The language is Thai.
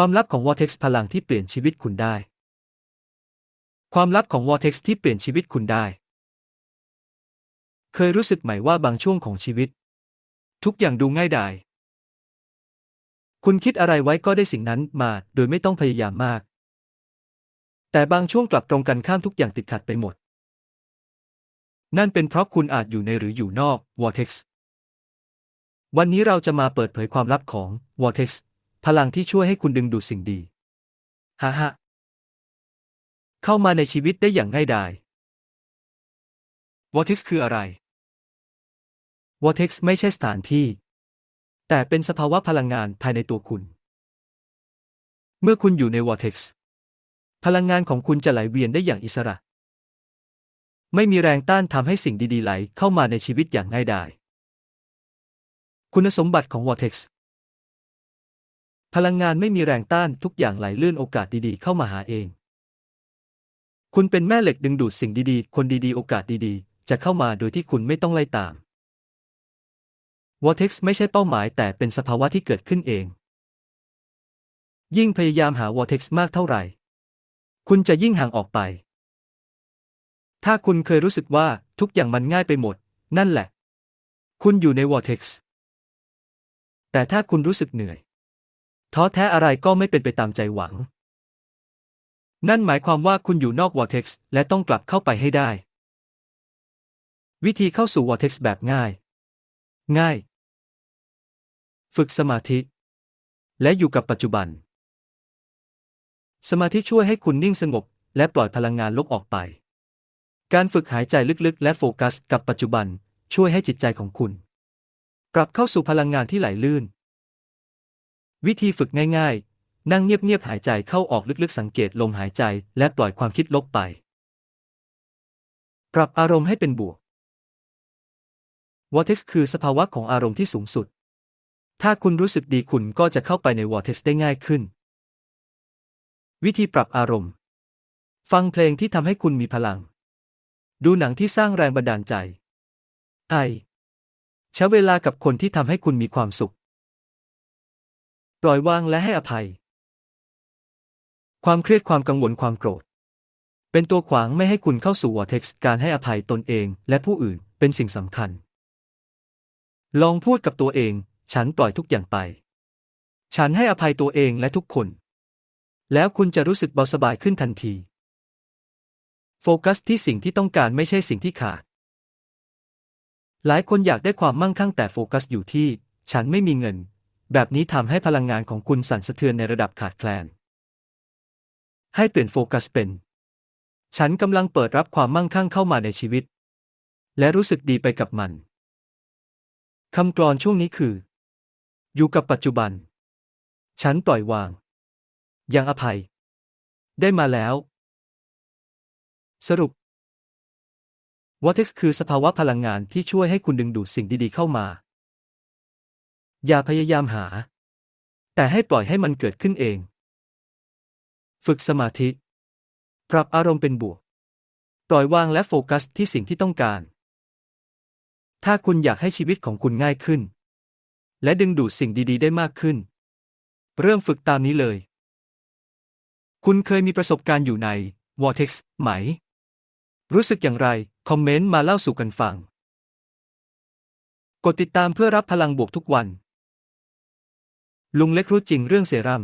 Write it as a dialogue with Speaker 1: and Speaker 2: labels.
Speaker 1: ความลับของ Vortex พลังที่เปลี่ยนชีวิตคุณได้ ความลับของ Vortex ที่เปลี่ยนชีวิตคุณได้ เคยรู้สึกไหมว่าบางช่วงของชีวิต ทุกอย่างดูง่ายดาย คุณคิดอะไรไว้ก็ได้สิ่งนั้นมาโดยไม่ต้องพยายามมาก แต่บางช่วงกลับตรงกันข้ามทุกอย่างติดขัดไปหมด นั่นเป็นเพราะคุณอาจอยู่ในหรืออยู่นอก Vortex วันนี้เราจะมาเปิดเผยความลับของ Vortex พลังที่ช่วยให้คุณดึงดูดสิ่งดีฮ่าฮ่าเข้ามาในชีวิตได้อย่างง่ายดาย Vortex คืออะไร Vortex ไม่ใช่สถานที่ แต่เป็นสภาวะพลังงานภายในตัวคุณ เมื่อคุณอยู่ใน Vortex พลังงานของคุณจะไหลเวียนได้อย่างอิสระ ไม่มีแรงต้านทำให้สิ่งดีๆไหลเข้ามาในชีวิตอย่างง่ายดาย คุณสมบัติของ Vortex พลังงานไม่มีแรงต้านทุกอย่างไหลเลื่อนโอกาสดีๆ เข้ามาหาเอง คุณเป็นแม่เหล็กดึงดูดสิ่งดีๆ คนดีๆ โอกาสดีๆ จะเข้ามาโดยที่คุณไม่ต้องไล่ตาม Vortex ไม่ใช่เป้าหมายแต่เป็นสภาวะที่เกิดขึ้นเอง ยิ่งพยายามหา Vortex มากเท่าไหร่ คุณจะยิ่งห่างออกไป ถ้าคุณเคยรู้สึกว่าทุกอย่างมันง่ายไปหมด นั่นแหละ คุณอยู่ใน Vortex แต่ถ้าคุณรู้สึกเหนื่อย ท้อแท้อะไรก็ไม่เป็นไปตามใจหวัง นั่นหมายความว่าคุณอยู่นอก Vortex และต้องกลับเข้าไปให้ได้ วิธีเข้าสู่ Vortex แบบง่าย ง่าย ฝึกสมาธิ และอยู่กับปัจจุบัน สมาธิช่วยให้คุณนิ่งสงบ และปล่อยพลังงานลบออกไป การฝึกหายใจลึกๆ และโฟกัสกับปัจจุบันช่วยให้จิตใจของคุณ กลับเข้าสู่พลังงานที่ไหลลื่น วิธีฝึกง่ายๆ นั่งเงียบๆหายใจเข้าออกลึกๆสังเกตลมหายใจและปล่อยความคิดลบไป ปรับอารมณ์ให้เป็นบวก Vortex คือสภาวะของอารมณ์ที่สูงสุด ถ้าคุณรู้สึกดีคุณก็จะเข้าไปใน Vortex ได้ง่ายขึ้น วิธีปรับอารมณ์ ฟังเพลงที่ทำให้คุณมีพลัง ดูหนังที่สร้างแรงบันดาลใจไอใช้เวลากับคนที่ทำให้คุณมีความสุข ปล่อยวางและให้อภัย ความเครียดความกังวลความโกรธ เป็นตัวขวางไม่ให้คุณเข้าสู่ Vortex การให้อภัยตนเองและผู้อื่นเป็นสิ่งสำคัญ ลองพูดกับตัวเอง ฉันปล่อยทุกอย่างไป ฉันให้อภัยตัวเองและทุกคน แล้วคุณจะรู้สึกเบาสบายขึ้นทันที โฟกัสที่สิ่งที่ต้องการไม่ใช่สิ่งที่ขาด หลายคนอยากได้ความมั่งคั่งแต่โฟกัสอยู่ที่ ฉันไม่มีเงิน แบบนี้ทำให้พลังงานของคุณสั่นสะเทือนในระดับขาดแคลน ให้เปลี่ยนโฟกัสเป็น ฉันกำลังเปิดรับความมั่งคั่งเข้ามาในชีวิต และรู้สึกดีไปกับมัน คำกรอนช่วงนี้คือ อยู่กับปัจจุบัน ฉันปล่อยวาง ยังอภัย ได้มาแล้ว สรุป Vortex คือสภาวะพลังงานที่ช่วยให้คุณดึงดูดสิ่งดีๆเข้ามา อย่าพยายามหา แต่ให้ปล่อยให้มันเกิดขึ้นเอง ฝึกสมาธิ ปรับอารมณ์เป็นบวก ปล่อยวางและโฟกัสที่สิ่งที่ต้องการ ถ้าคุณอยากให้ชีวิตของคุณง่ายขึ้น และดึงดูดสิ่งดีๆ ได้มากขึ้น เริ่มฝึกตามนี้เลย คุณเคยมีประสบการณ์อยู่ใน Vortex ไหม รู้สึกอย่างไร คอมเมนต์มาเล่าสู่กันฟัง กดติดตามเพื่อรับพลังบวกทุกวัน ลุงเล็กรู้จริงเรื่องเซรั่ม